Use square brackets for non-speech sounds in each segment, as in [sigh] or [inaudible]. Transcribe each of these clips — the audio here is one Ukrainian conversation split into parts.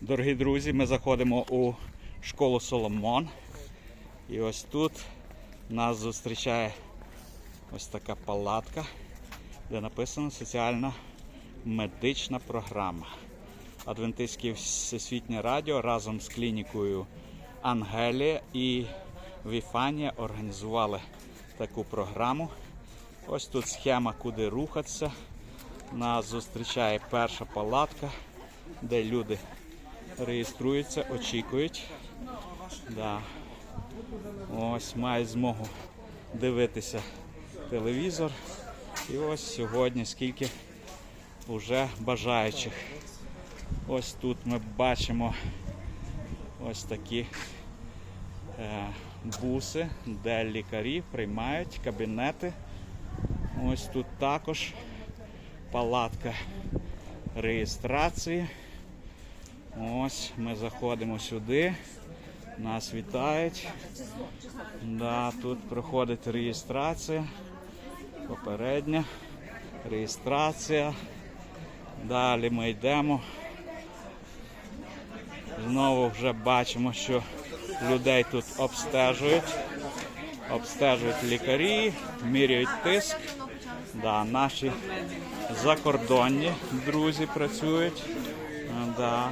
Дорогі друзі, ми заходимо у школу Соломон. І ось тут нас зустрічає ось така палатка, де написано соціальна медична програма. Адвентистське всесвітнє радіо разом з клінікою Ангелія і Віфанія організували таку програму. Ось тут схема, куди рухатися. Нас зустрічає перша палатка, де люди реєструються, очікують. Да. Ось мають змогу дивитися телевізор. І ось сьогодні скільки вже бажаючих. Ось тут ми бачимо ось такі е, буси, де лікарі приймають кабінети. Ось тут також палатка реєстрації. Ось ми заходимо сюди. Нас вітають. Да, тут проходить реєстрація. Попередня реєстрація. Далі ми йдемо. Знову вже бачимо, що людей тут обстежують. Обстежують лікарі, міряють тиск. Да, наші закордонні друзі працюють. Да.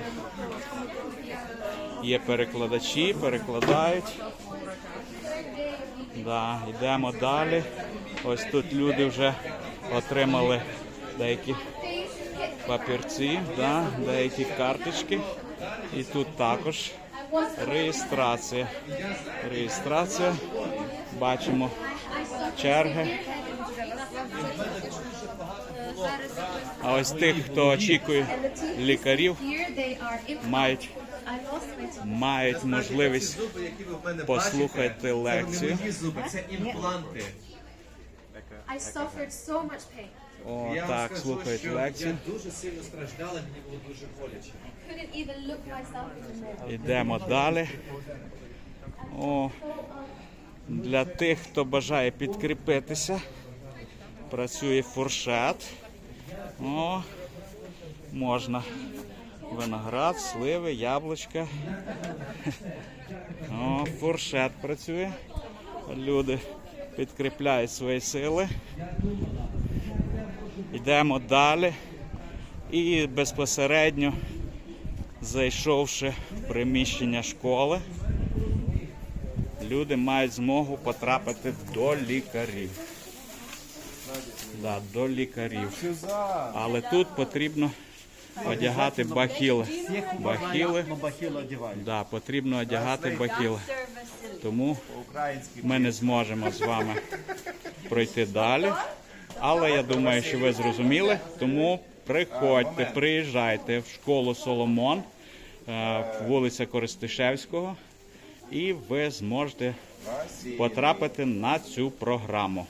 Є перекладачі, перекладають. Да, йдемо далі. Ось тут люди вже отримали деякі папірці, да, деякі карточки. І тут також реєстрація. Реєстрація. Бачимо черги. А ось тих, хто очікує лікарів, мають, мають можливість послухати лекцію. Це імпланти. О, так, слухають лекцію. Я дуже сильно страждала, мені було дуже боляче. Йдемо далі. О, для тих, хто бажає підкріпитися, працює фуршет. О, можна виноград, сливи, яблучка. О, фуршет працює. Люди підкріпляють свої сили. Йдемо далі. І безпосередньо зайшовши в приміщення школи, люди мають змогу потрапити до лікарів. Да, до лікарів. Але тут потрібно одягати бахіли. Бахіли. Да, потрібно одягати бахіли. Тому ми не зможемо з вами [laughs] пройти далі. Але я думаю, що ви зрозуміли. Тому приходьте, приїжджайте в школу Соломон, е, вулиця Користишевського, і ви зможете потрапити на цю програму.